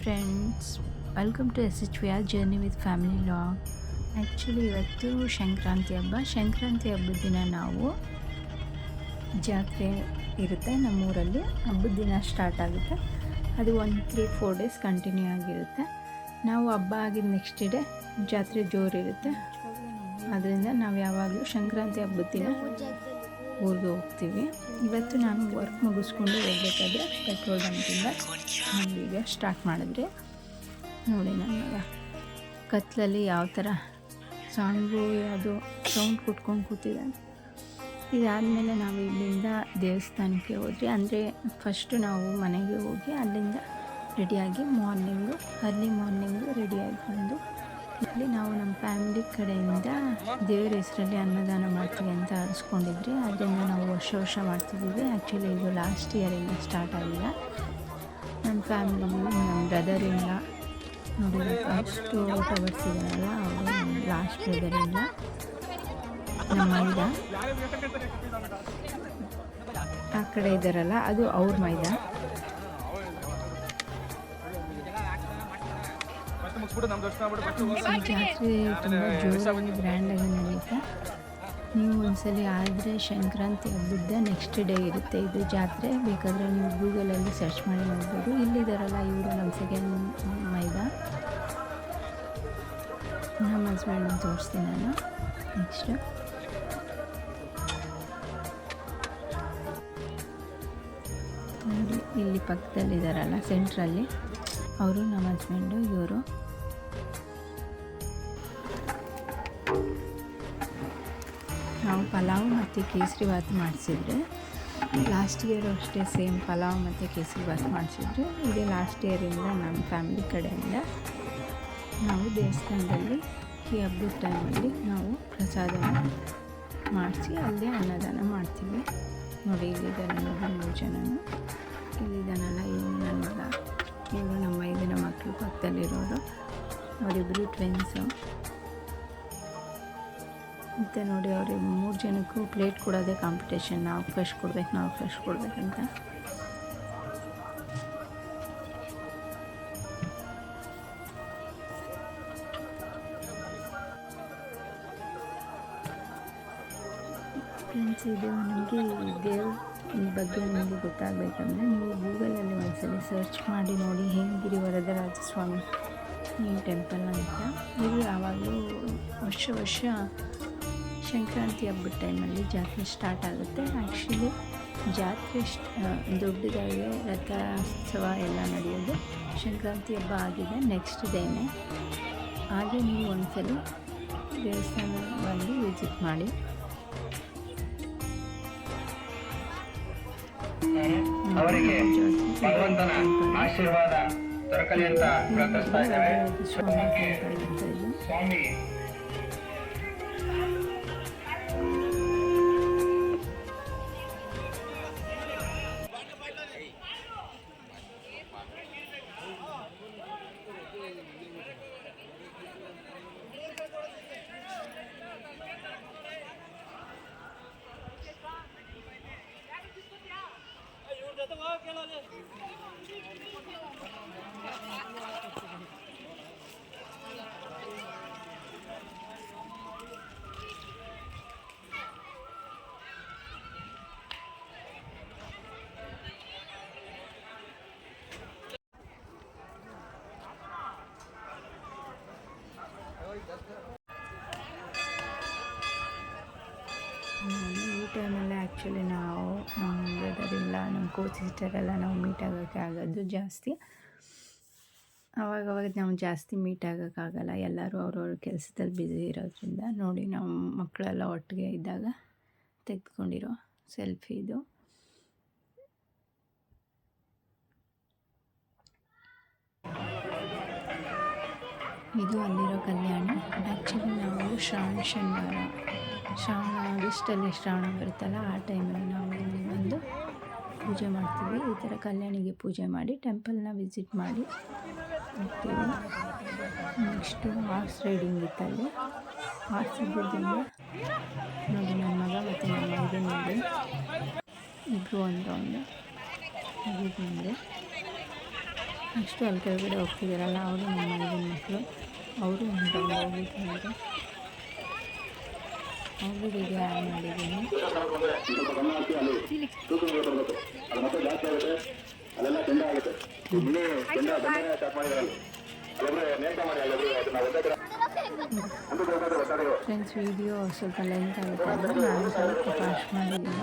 Friends welcome to S H V R journey with family log actually ಇವತ್ತು ಸಂಕ್ರಾಂತಿ ಹಬ್ಬ. ಸಂಕ್ರಾಂತಿ ಹಬ್ಬದ ದಿನ ನಾವು ಜಾತ್ರೆ ಇರುತ್ತೆ ನಮ್ಮೂರಲ್ಲಿ. ಹಬ್ಬದ ದಿನ ಸ್ಟಾರ್ಟ್ ಆಗುತ್ತೆ. ಅದು ಒಂದು ತ್ರೀ ಫೋರ್ ಡೇಸ್ ಕಂಟಿನ್ಯೂ ಆಗಿರುತ್ತೆ. ನಾವು ಹಬ್ಬ ಆಗಿದ ನೆಕ್ಸ್ಟ್ ಡೇ ಜಾತ್ರೆ ಜೋರಿರುತ್ತೆ. ಅದರಿಂದ ನಾವು ಯಾವಾಗಲೂ ಸಂಕ್ರಾಂತಿ ಹಬ್ಬದ ದಿನ ಊರಿಗೆ ಹೋಗ್ತೀವಿ. ಇವತ್ತು ನಾನು ವರ್ಕ್ ಮುಗಿಸ್ಕೊಂಡು ಹೋಗ್ಬೇಕಾದ್ರೆ ಪೆಟ್ರೋಲ್ ಬಂಕಿಂದ ಈಗ ಸ್ಟಾರ್ಟ್ ಮಾಡಿದ್ರೆ. ನೋಡಿ ನನ್ನ ಮಗ ಕತ್ಲಲ್ಲಿ ಯಾವ ಥರ ಸಾಂಗು ಯಾವುದು ಸೌಂಡ್ ಕುಟ್ಕೊಂಡು ಕೂತಿದೆ. ಇದಾದಮೇಲೆ ನಾವು ಇಲ್ಲಿಂದ ದೇವಸ್ಥಾನಕ್ಕೆ ಹೋದ್ರಿ ಅಂದರೆ ಫಸ್ಟು ನಾವು ಮನೆಗೆ ಹೋಗಿ ಅಲ್ಲಿಂದ ರೆಡಿಯಾಗಿ ಮಾರ್ನಿಂಗು ಅರ್ಲಿ ಮಾರ್ನಿಂಗು ರೆಡಿಯಾಗಿ ಬಂದು ಇಲ್ಲಿ ನಾವು ನಮ್ಮ ಫ್ಯಾಮಿಲಿ ಕಡೆಯಿಂದ ದೇವರ ಹೆಸರಲ್ಲಿ ಅನ್ನದಾನ ಮಾಡ್ತೀವಿ ಅಂತ ಅನಿಸ್ಕೊಂಡಿದ್ರಿ. ಅದನ್ನು ನಾವು ವರ್ಷ ವರ್ಷ ಮಾಡ್ತಿದ್ದೀವಿ. ಆ್ಯಕ್ಚುಲಿ ಇದು ಲಾಸ್ಟ್ ಇಯರಿಂದ ಸ್ಟಾರ್ಟ್ ಆಗಿಲ್ಲ. ನಮ್ಮ ಫ್ಯಾಮಿಲಿ ನಮ್ಮ ಬ್ರದರಿಂದ ನೋಡಿ ಫಸ್ಟು ಬರ್ತಿದ್ದಾರಲ್ಲ ಅವರು ಲಾಸ್ಟ್ ಬ್ರದರಿಂದ ನಮ್ಮ ಮೈದಾ. ಆ ಕಡೆ ಇದ್ದಾರಲ್ಲ, ಅದು ಅವ್ರ ಮೈದ. ಜಾತ್ರೆ ತುಂಬ ಜೋರಾಗಿ ಗ್ರ್ಯಾಂಡಾಗಿ ನಡೆಯುತ್ತೆ ನೀವು ಒಂದ್ಸಲಿ ಆದರೆ ಸಂಕ್ರಾಂತಿ ಹಬ್ಬದ ನೆಕ್ಸ್ಟ್ ಡೇ ಇರುತ್ತೆ ಇದು ಜಾತ್ರೆ. ಬೇಕಾದರೆ ನೀವು ಗೂಗಲಲ್ಲಿ ಸರ್ಚ್ ಮಾಡಿ ನೋಡ್ಬೋದು. ಇಲ್ಲಿದ್ದಾರಲ್ಲ ಇವರು ನಮ್ಮ ಸೆಕೆಂಡ್ ಮೈದ. ನಮ್ಮ ಹಸ್ಬೆಂಡ್ ತೋರಿಸ್ತೀನಿ ನಾನು. ನೆಕ್ಸ್ಟು ನೋಡಿ ಇಲ್ಲಿ ಪಕ್ಕದಲ್ಲಿದ್ದಾರಲ್ಲ ಸೆಂಟ್ರಲ್ಲಿ ಅವರು ನಮ್ಮ ಹಸ್ಬೆಂಡು ಇವರು. ಪಲಾವ್ ಮತ್ತು ಕೇಸರಿ ಭಾತ್ ಮಾಡಿಸಿದ್ರೆ. ಲಾಸ್ಟ್ ಇಯರ್ ಅಷ್ಟೇ ಸೇಮ್ ಪಲಾವ್ ಮತ್ತು ಕೇಸರಿ ಭಾತ್ ಮಾಡಿಸಿದ್ರು. ಇದೇ ಲಾಸ್ಟ್ ಇಯರಿಂದ ನಮ್ಮ ಫ್ಯಾಮಿಲಿ ಕಡೆಯಿಂದ ನಾವು ದೇವಸ್ಥಾನದಲ್ಲಿ ಈ ಹಬ್ಬದ ಟೈಮಲ್ಲಿ ನಾವು ಪ್ರಸಾದ ಮಾಡಿಸಿ ಅಲ್ಲೇ ಅನ್ನದಾನ ಮಾಡ್ತೀವಿ. ನೋಡಿ ಇಲ್ಲಿದ್ದಾರೆ ನೋಡಿ ಮೂರು ಜನನು. ಇಲ್ಲಿದ್ದಾನಲ್ಲ ಇವನು ನನ್ನ ಮಗ ಇವರು ನಮ್ಮ ಐದಿನ ಮಕ್ಕಳು ಪಕ್ಕದಲ್ಲಿರೋರು. ಅವರಿಬ್ಬರು ಟ್ವಿನ್ಸು ಮತ್ತು ನೋಡಿ ಅವ್ರಿಗೆ ಮೂರು ಜನಕ್ಕೂ ಪ್ಲೇಟ್ ಕೊಡೋದೇ ಕಾಂಪಿಟೇಷನ್ ನಾವು ಫ್ರೆಶ್ ಕೊಡ್ಬೇಕು, ನಾವು ಫ್ರೆಶ್ ಕೊಡ್ಬೇಕಂತ. ಫ್ರೆಂಡ್ಸ್ ಇದು ನನಗೆ ದೇವ್ರ ಬಗ್ಗೆ ನಿಮಗೆ ಗೊತ್ತಾಗಬೇಕಂದ್ರೆ ನೀವು ಗೂಗಲಲ್ಲಿ ಒಂದ್ಸಲ ಸರ್ಚ್ ಮಾಡಿ ನೋಡಿ ಹೇಮಗಿರಿ ವರದರಾಜಸ್ವಾಮಿ ಟೆಂಪಲ್ ಅಂತ. ಇದು ಯಾವಾಗಲೂ ವರ್ಷ ವರ್ಷ ಸಂಕ್ರಾಂತಿ ಹಬ್ಬದ ಟೈಮಲ್ಲಿ ಜಾತ್ರೆ ಸ್ಟಾರ್ಟ್ ಆಗುತ್ತೆ ಆ್ಯಕ್ಚುಲಿ ಜಾತ್ರೆ ದೊಡ್ಡದಾಗಿ ರಥೋತ್ಸವ ಎಲ್ಲ ನಡೆಯೋದು ಸಂಕ್ರಾಂತಿ ಹಬ್ಬ ಆಗಿದೆ ನೆಕ್ಸ್ಟ್ ಡೇನೆ ಹಾಗೆ ನೀವು ಒಂದ್ಸಲ ದೇವಸ್ಥಾನ ಬಂದು ವಿಸಿಟ್ ಮಾಡಿ ಅವರಿಗೆ ಭಗವಂತನ ಆಶೀರ್ವಾದ ದೊರಕಲಿ ಅಂತ ಪ್ರಾರ್ಥಿಸ್ತಾ ಇದ್ದೇವೆ ಸ್ವಾಮಿ ಈ ಟೈಮಲ್ಲಿ ಆ್ಯಕ್ಚುಲಿ ನಾವು ನಮ್ಮ ಬ್ರದರ್ ಇಲ್ಲ ನಮ್ಮ ಕೋಚ್ ಸಿಸ್ಟರೆಲ್ಲ ನಾವು ಮೀಟ್ ಆಗೋಕ್ಕೆ ಆಗೋದು ಜಾಸ್ತಿ. ಅವಾಗ ಅವಾಗ ನಾವು ಜಾಸ್ತಿ ಮೀಟ್ ಆಗೋಕ್ಕಾಗಲ್ಲ ಎಲ್ಲರೂ ಅವ್ರವ್ರ ಕೆಲಸದಲ್ಲಿ ಬ್ಯುಸಿ ಇರೋದ್ರಿಂದ ನೋಡಿ ನಮ್ಮ ಮಕ್ಕಳೆಲ್ಲ ಒಟ್ಟಿಗೆ ಇದ್ದಾಗ ತೆಗೆದುಕೊಂಡಿರೋ ಸೆಲ್ಫಿ ಇದು. ಇದು ಅಲ್ಲಿರೋ ಕಲ್ಯಾಣ. ಆ್ಯಕ್ಚುಲಿ ನಾವು ಶ್ರಾವಣ ಶನಿವಾರ. ಶ್ರಾವಣ ಆಗಸ್ಟಲ್ಲಿ ಶ್ರಾವಣ ಬರುತ್ತಲ್ಲ, ಆ ಟೈಮಲ್ಲಿ ನಾವು ಇಲ್ಲಿ ಬಂದು ಪೂಜೆ ಮಾಡ್ತೀವಿ. ಈ ಥರ ಕಲ್ಯಾಣಿಗೆ ಪೂಜೆ ಮಾಡಿ, ಟೆಂಪಲ್ನ ವಿಸಿಟ್ ಮಾಡಿ ಹೋಗ್ತೀವಿ. ನೆಕ್ಸ್ಟು ಹಾರ್ಸ್ ರೈಡಿಂಗ್ ಇತ್ತಲ್ಲಿ. ಹಾರ್ಸ್ ಇದ್ದಿದ್ದರಿಂದ ನೋಡಿ ನನ್ನ ಮಗ ಮತ್ತು ನನ್ನ ಮಗನ ನೋಡಿ. ಇಬ್ಬರು ಒಂದು ಒಂದು. ಮುಗಿದ ಮುಂದೆ ನೆಕ್ಸ್ಟು ಅಲ್ಲಿ ಕೆಳಗಡೆ ಹೋಗ್ತಿದ್ದಾರಲ್ಲ ಅವರು ನಮ್ಮ ಮಗನ ಮಕ್ಕಳು. ಅವರು ಒಂದು ರೌಂಡ್ ಹೋಗಿದ್ದಾರೆ ವಿಡಿಯೋ ಆ್ಯಡ್ ಮಾಡಿದ್ದೀನಿ. ಫ್ರೆಂಡ್ಸ್ ವಿಡಿಯೋ ಸ್ವಲ್ಪ ಲೆಂತ್ ಆಗುತ್ತೆ ನಾನು ಸ್ವಲ್ಪ ಫಾಸ್ಟ್ ಮಾಡಿದ್ದೀನಿ.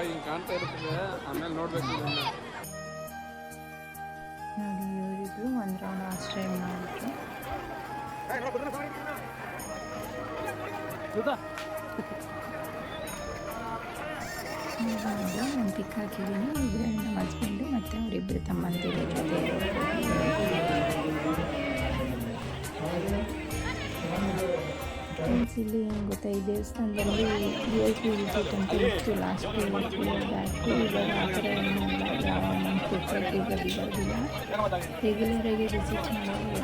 ಹಿಂಗೆ ಕಾಣ್ತಾ ಇರ್ತದೆ ಆಮೇಲೆ ನೋಡ್ಬೇಕು ಪಿಕ್ ಹಾಕಿದ್ದೀನಿ ಇಬ್ಬರು ನಮ್ಮ ಹಸ್ಬೆಂಡು ಮತ್ತು ಅವರಿಬ್ಬರು ತಮ್ಮಂದಿರ ಜೊತೆ. ಫ್ರೆಂಡ್ಸ್ ಇಲ್ಲಿ ಗೊತ್ತಾ ಈ ದೇವಸ್ಥಾನದಲ್ಲಿ ಲಾಸ್ಟ್ ವಿಸಿಟ್ ಅಂತ ಇತ್ತು. ಲಾಸ್ಟ್ ಬ್ಯಾಕು ಇವಾಗ ಆ ಥರ ಏನೂ ಇಲ್ಲ. ಯಾವ ಕೊಟ್ಟರೆ ಬರೋದಿಲ್ಲ ರೆಗ್ಯುಲರಾಗಿ ವಿಸಿಟ್ ಮಾಡೋದು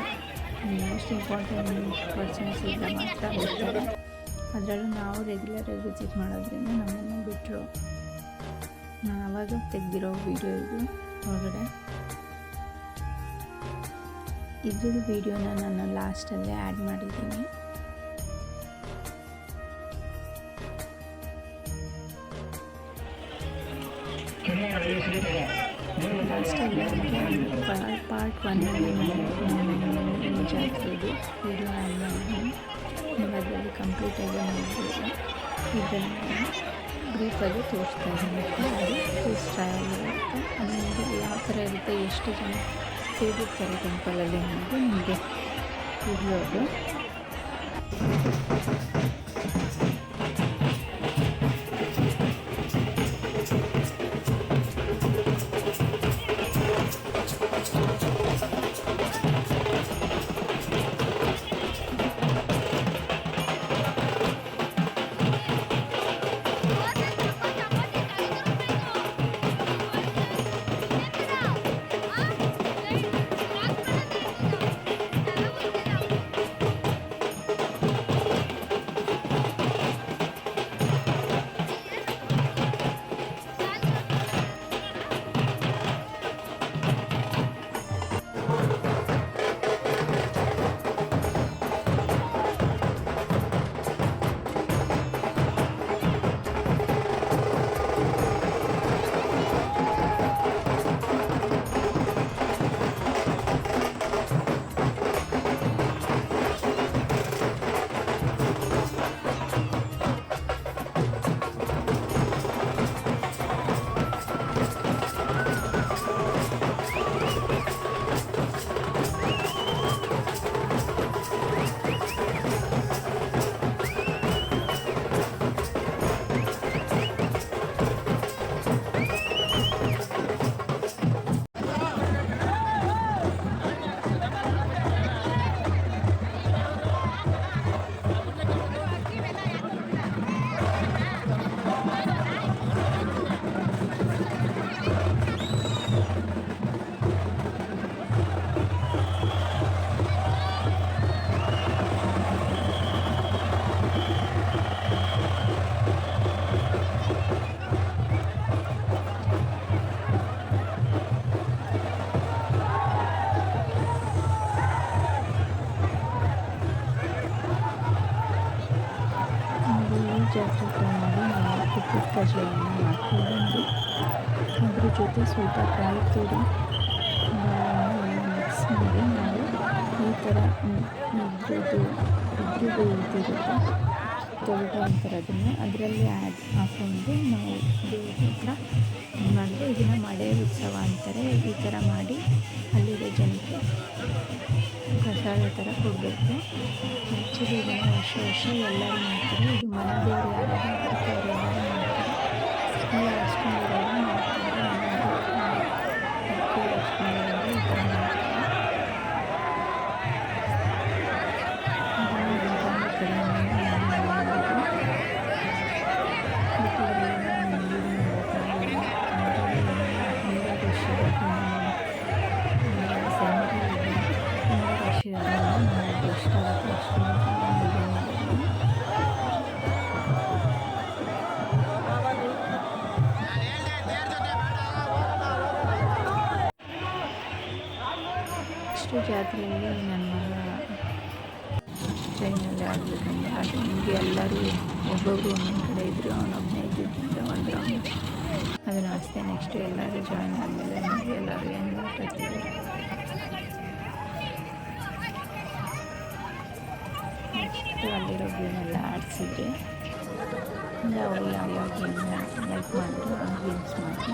ಮೋಸ್ಟ್ ಇಂಪಾರ್ಟೆಂಟ್ ಪರ್ಸನ್ಸ್ ಈಗ ಮಾತ್ರ ಹೋಗ್ತಾರೆ ಅದರಲ್ಲೂ ನಾವು ರೆಗ್ಯುಲರಾಗಿ ವಿಸಿಟ್ ಮಾಡೋದ್ರಿಂದ ನಮ್ಮನ್ನು ಬಿಟ್ಟರು ನಾನು ಆವಾಗ ತೆಗೆದಿರೋ ವಿಡಿಯೋ ಇದು ಹೊರಗಡೆ ಇದ್ರದ್ದು ವಿಡಿಯೋನ ನಾನು ಲಾಸ್ಟಲ್ಲೇ ಆ್ಯಡ್ ಮಾಡಿದ್ದೀನಿ. ಲಾಸ್ಟಲ್ಲೇ ಪಾರ್ಟ್ ಒನ್ನಲ್ಲಿ ನಾನು ಇದು ವಿಡಿಯೋ ಆ್ಯಡ್ ಮಾಡಿದ್ದೀನಿ. ನೀವು ಅದರಲ್ಲಿ ಕಂಪ್ಲೀಟಾಗಿ ನೋಡ್ಬೋದು. ಇದನ್ನು ಗ್ರೂಪಲ್ಲಿ ತೋರಿಸ್ತಾ ಇದ್ದೀನಿ. ಅದು ಇಷ್ಟ ಆಗಿರುತ್ತೆ ಅದು ನಿಮಗೆ ಯಾವ ಥರ ಇರುತ್ತೆ, ಎಷ್ಟು ಜನ ಸೇರಿರ್ತಾರೆ ಟೆಂಪಲಲ್ಲಿ ಅನ್ನೋದು ನಿಮಗೆ ತಿಳಿಯೋದು. ಸ್ವಲ್ಪ ಕಾಯಿ ತುರಿ ಮಿಕ್ಸ್ ಮಾಡಿ ನಾವು ಈ ಥರ ಇದ್ರದ್ದು ಇದ್ರದ್ದು ಇದ್ದಿರುತ್ತೆ. ತೊಗಟೆ ಅಂತಾರೆ ಅದನ್ನು ಅದರಲ್ಲಿ ಆ್ಯಡ್ ಹಾಕ್ಕೊಂಡು ನಾವು ದೇವ್ರ ಹತ್ರ ಮಾಡಿದ್ರೆ ಇದನ್ನು ಮಡೆ ಉತ್ಸವ ಅಂತಾರೆ. ಈ ಥರ ಮಾಡಿ ಅಲ್ಲಿರೋ ಜನಕ್ಕೆ ಪ್ರಸಾದ ಥರ ಕೊಡಬೇಕು. ಆ್ಯಕ್ಚುಲಿ ಇದನ್ನು ವರ್ಷ ವರ್ಷ ಎಲ್ಲರೂ ಮಾಡ್ತಾರೆ. ಇದು ಮನೆ ದೇವರು ಯಾರಾದರೂ ಜಾತ್ರೆಯಲ್ಲಿ ನನ್ನ ಟ್ರೈನಲ್ಲಿ ಆಗಬೇಕಂದ್ರೆ ಅದು ಹಿಂಗೆ ಎಲ್ಲರೂ ಒಬ್ಬೊಬ್ಬರು ಒಂದೊಂದು ಕಡೆ ಇದ್ದರು ಅವನೊಬ್ಬನೇ ಇದ್ದಿದ್ದ ಒಂದು ಅದನ್ನು ಅಷ್ಟೇ ನೆಕ್ಸ್ಟ್ ಎಲ್ಲರೂ ಜಾಯ್ನ್ ಆದಮೇಲೆ ಎಲ್ಲರೂ ಏನು ಆಟಾಡ್ತಿದ್ರು ನೆಕ್ಸ್ಟ್ ಅಲ್ಲಿರೋ ಗೇಮೆಲ್ಲ ಆಡಿಸಿದ್ರೆ ನಾವು ಯಾವ್ಯಾವ ಗೇಮ್ ಲೈಕ್ ಮಾಡಿದ್ರು ಆ ಗೇಮ್ಸ್ ಮಾಡಿ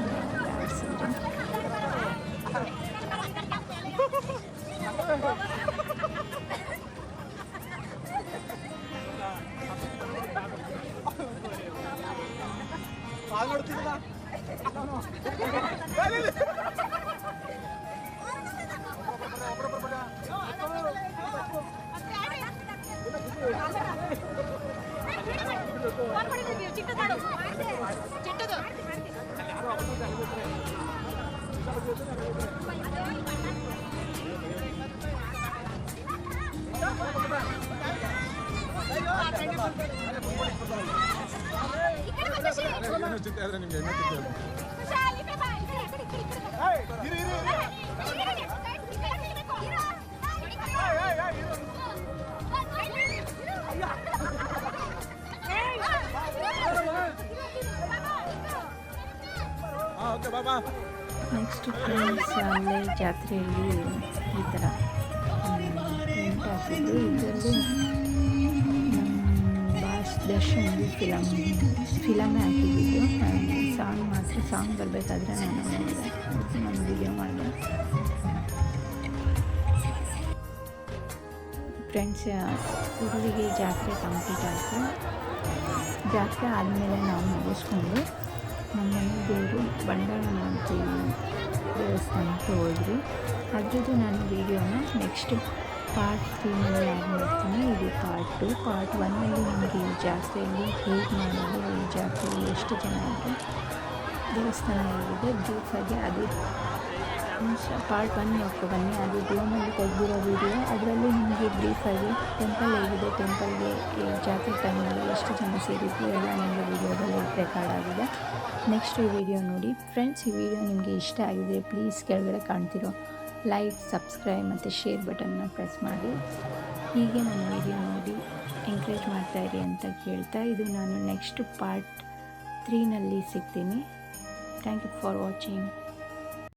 ಚಿಕ್ಕದಾಡು ನಾವೆಲ್ಲ ಆಡಿಸಿದ್ರೆ ಚಿಟ್ಟದು ಓಕೆ ಬಾಬಾ ನೆಕ್ಸ್ಟ್ ಫ್ರೆಂಡ್ಸ್ ಅಲ್ಲೇ ಜಾತ್ರೆಯಲ್ಲಿ ಈ ಥರ ಪ್ರಿಂಟ್ ಹಾಕಿದ್ದು ಇದರಲ್ಲಿ ಬಾಸ್ ದರ್ಶನ್ ಫಿಲಮ್ ಫಿಲಮೇ ಹಾಕಿದ್ದು ಸಾಂಗ್ ಮಾತ್ರ ಸಾಂಗ್ ಬರಬೇಕಾದ್ರೆ ನಾನು ನಾನು ವಿಡಿಯೋ ಮಾಡಿದೆ. ಫ್ರೆಂಡ್ಸ್ ಊರಿಗೆ ಜಾತ್ರೆ ಕಂಪ್ಲೀಟ್ ಆಯಿತು. ಜಾತ್ರೆ ಆದಮೇಲೆ ನಾವು ಮುಗಿಸ್ಕೊಂಡು ನಮ್ಮ ದೇವರು ಮಾಡ್ತೀವಿ ದೇವಸ್ಥಾನಕ್ಕೆ ಹೋದ್ವಿ. ಅದ್ರದ್ದು ನಾನು ವೀಡಿಯೋನ ನೆಕ್ಸ್ಟ್ ಪಾರ್ಟ್ ತ್ರೀನಲ್ಲಿ ಆ್ಯಡ್ ಮಾಡ್ತೀನಿ ಇದು ಪಾರ್ಟ್ ಟು ಪಾರ್ಟ್ ಒನ್ನಲ್ಲಿ ನಿಮಗೆ ಈ ಜಾತ್ರೆಯಲ್ಲಿ ಹೇಗೆ ಮಾಡೋದು ಈ ಜಾತ್ರೆಯಲ್ಲಿ ಎಷ್ಟು ಇದೆ ದೇವಸ್ಥಾನ ಇದೆ? ಬ್ರೀಫಾಗಿ ಅದು ಪಾರ್ಟ್ ಒನ್ ನೋಡ್ಕೊ ಬನ್ನಿ. ಅದು ಡ್ರೋನಲ್ಲಿ ತೆಗೆದಿರೋ ವೀಡಿಯೋ ಅದರಲ್ಲಿ ನಿಮಗೆ ಬ್ರೀಫಾಗಿ ಟೆಂಪಲ್ ಹೇಗಿದೆ? ಟೆಂಪಲ್ಗೆ ಜಾತ್ರೆ ಟೈಮಲ್ಲಿ ಎಷ್ಟು ಜನ ಸೇರಿದ್ದು ಎಲ್ಲ ನಿಮಗೆ ವೀಡಿಯೋದಲ್ಲಿ ರೆಕಾರ್ಡ್ ಆಗಿದೆ. ನೆಕ್ಸ್ಟ್ ಈ ವಿಡಿಯೋ ನೋಡಿ. ಫ್ರೆಂಡ್ಸ್ ಈ ವಿಡಿಯೋ ನಿಮಗೆ ಇಷ್ಟ ಆಗಿದೆ ಪ್ಲೀಸ್ ಕೆಳಗಡೆ ಕಾಣ್ತಿರೋ ಲೈಕ್, ಸಬ್ಸ್ಕ್ರೈಬ್ ಮತ್ತು ಶೇರ್ ಬಟನ್ನ ಪ್ರೆಸ್ ಮಾಡಿ. ಹೀಗೆ ನನ್ನ ವಿಡಿಯೋ ನೋಡಿ ಎಂಕರೇಜ್ ಮಾಡ್ತಾಯಿರಿ ಅಂತ ಕೇಳ್ತಾ ಇದು ನಾನು ನೆಕ್ಸ್ಟ್ ಪಾರ್ಟ್ ತ್ರೀನಲ್ಲಿ ಸಿಗ್ತೀನಿ. Thank you for watching